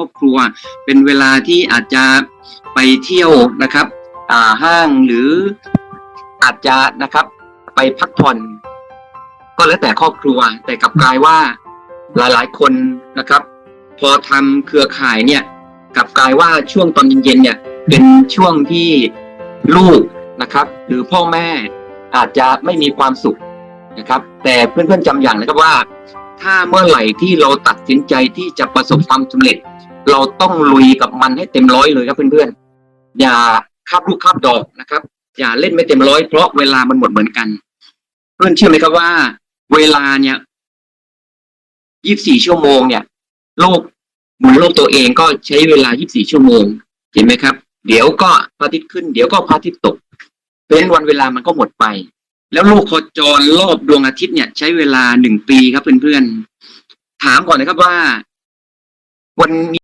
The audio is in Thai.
รอบครัว เป็นเวลาที่อาจจะไปเที่ยวนะครับอ่าห้างหรืออาจจะนะครับ ไปพักผ่อน ก็แล้วแต่ครอบครัว แต่กลับกลายว่าหลายๆ คนนะครับ พอทำเครือข่ายเนี่ยกลับกลายว่าช่วงตอนเย็นๆเนี่ย เป็นช่วงที่ลูกนะครับ หรือพ่อแม่อาจจะไม่มีความสุขนะครับ แต่เพื่อนๆจำอย่างนะครับว่า ถ้าเมื่อไหร่ที่เราตัดสินใจที่จะประสบความสำเร็จ เราต้องลุยกับมันให้เต็มร้อยเลยครับเพื่อนๆ อย่าคาบลูกคาบดอกนะครับ อย่าเล่นไม่เต็มร้อยเพราะเวลามันหมดเหมือนกัน เพื่อนเชื่อไหมครับว่า เวลาเนี่ย24ชั่วโมงเนี่ย โลกหมุนโลกตัวเองก็ใช้เวลา24ชั่วโมง เห็นไหมครับ เดี๋ยวก็พระอาทิตย์ขึ้น เดี๋ยวก็พระอาทิตย์ตก เพราะฉะนั้นวันเวลามันก็หมดไป แล้วโลกโคจรรอบดวงอาทิตย์เนี่ย ใช้เวลาหนึ่งปีครับเพื่อนๆ ถามก่อนนะครับว่า วันนี้